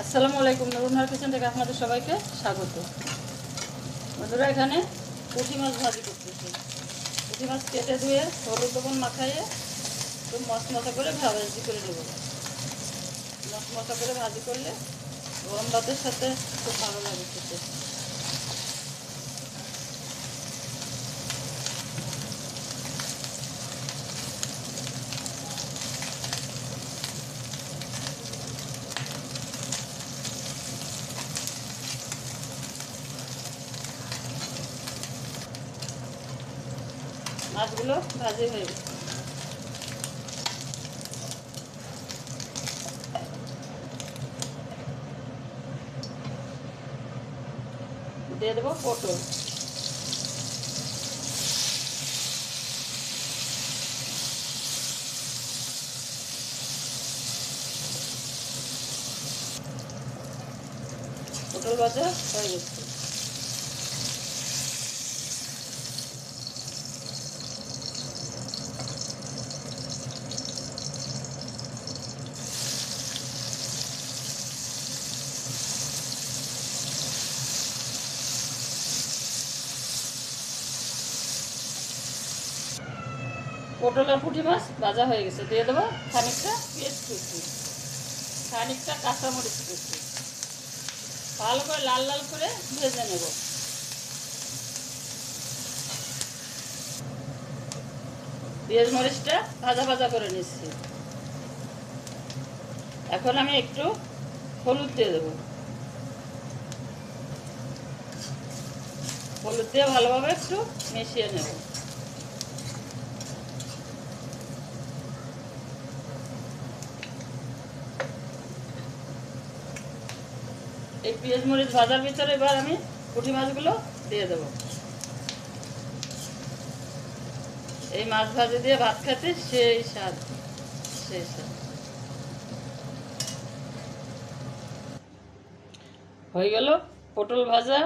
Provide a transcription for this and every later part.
আসসালামু আলাইকুম নরুনহার কিচেন থেকে আপনাদের সবাইকে স্বাগত। বন্ধুরা, এখানে পুঁটি মাছ ভাজি করতেছি। পুঁটি মাছ কেটে ধুয়ে হলুদ লবণ মাখাইয়ে একটু মশমশা করে ভাজি করে নেব। মশমশা করে ভাজি করলে গরম ভাতের সাথে খুব ভালো লাগে খেতে। মাছগুলো ভাজি হয়ে গেছে। দিয়ে দেবো পটল। পটল ভাজা হয়ে গেছে। পটল আর পুঁটি মাছ ভাজা হয়ে গেছে। দিয়ে দেবো খানিকটা পেঁয়াজ কুচি খানিকটা কাঁচামরিচ কুচি ভালো করে লাল লাল করে ভেজে নেব। পেঁয়াজ মরিচটা ভাজা ভাজা করে নিচ্ছি। এখন আমি একটু হলুদ দিয়ে দেবো। হলুদ দিয়ে ভালোভাবে একটু মিশিয়ে নেব। এই পেঁয়াজ মরিচ ভাজার ভিতরে এবার আমি পুঁটি মাছগুলো দিয়ে দেবো। এই মাছ ভাজি দিয়ে ভাত খেতে সেই স্বাদ সেই স্বাদ। হয়ে গেল পটল ভাজা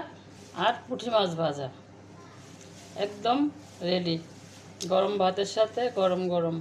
আর পুঁটি মাছ ভাজা। একদম রেডি গরম ভাতের সাথে গরম গরম।